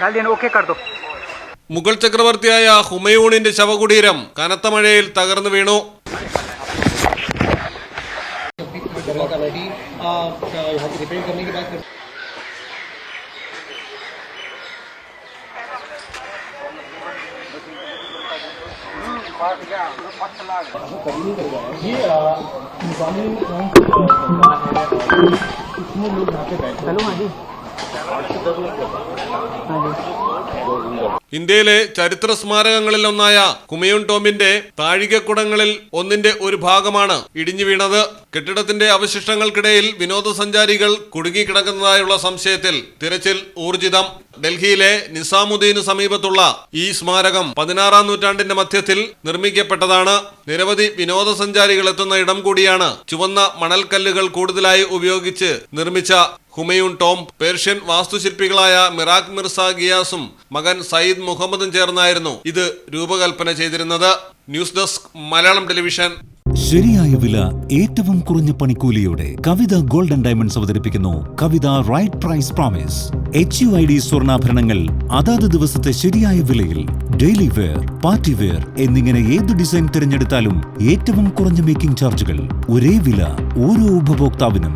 डाल दिया ओके कर दो മുഗൾ ചക്രവർത്തിയായ ഹുമയൂണിന്റെ ശവകുടീരം കനത്ത മഴയിൽ തകർന്നു വീണു ऑलरेडी यहाँ पे रिपेयर करने के बाद फिर ये निजामी इसमें लोग यहाँ पे बैठे हेलो हाँ जी 好吃的东西好吃 ഇന്ത്യയിലെ ചരിത്ര സ്മാരകങ്ങളിൽ ഒന്നായ കുമയൂൺ ടോമ്പിന്റെ താഴികക്കുടങ്ങളിൽ ഒന്നിന്റെ ഒരു ഭാഗമാണ് ഇടിഞ്ഞു വീണത്. കെട്ടിടത്തിന്റെ അവശിഷ്ടങ്ങൾക്കിടയിൽ വിനോദസഞ്ചാരികൾ കുടുങ്ങിക്കിടക്കുന്നതായുള്ള സംശയത്തിൽ തിരച്ചിൽ ഊർജിതം. ഡൽഹിയിലെ നിസാമുദ്ദീന് സമീപത്തുള്ള ഈ സ്മാരകം പതിനാറാം നൂറ്റാണ്ടിന്റെ മധ്യത്തിൽ നിർമ്മിക്കപ്പെട്ടതാണ്. നിരവധി വിനോദസഞ്ചാരികൾ എത്തുന്ന ഇടം കൂടിയാണ് ചുവന്ന മണൽക്കല്ലുകൾ കൂടുതലായി ഉപയോഗിച്ച് നിർമ്മിച്ച ഹുമയൂൺ ടോം പേർഷ്യൻ വാസ്തുശില്പികളായ മിറാഖ് മിർസ ഗിയാസും മകൻ സയ്യിദ് മുഹമ്മദും ചേർന്നായിരുന്നു ഇത് രൂപകൽപ്പന ചെയ്തിരുന്നത്. News desk Malayalam television. ശരിയായ വില ഏറ്റവും കുറഞ്ഞ പണിക്കൂലിയോടെ കവിത ഗോൾഡൻ ഡയമണ്ട്സ് അവതരിപ്പിക്കുന്നു. Kavitha right price promise H U I D സ്വർണാഭരണങ്ങൾ അതാത് ദിവസത്തെ ശരിയായ വിലയിൽ ഡെയിലി വെയർ പാർട്ടി വെയർ എന്നിങ്ങനെ ഏത് ഡിസൈൻ തിരഞ്ഞെടുത്താലും ഏറ്റവും കുറഞ്ഞ മേക്കിംഗ് ചാർജുകൾ ഒരേ വില ഓരോ ഉപഭോക്താവിനും.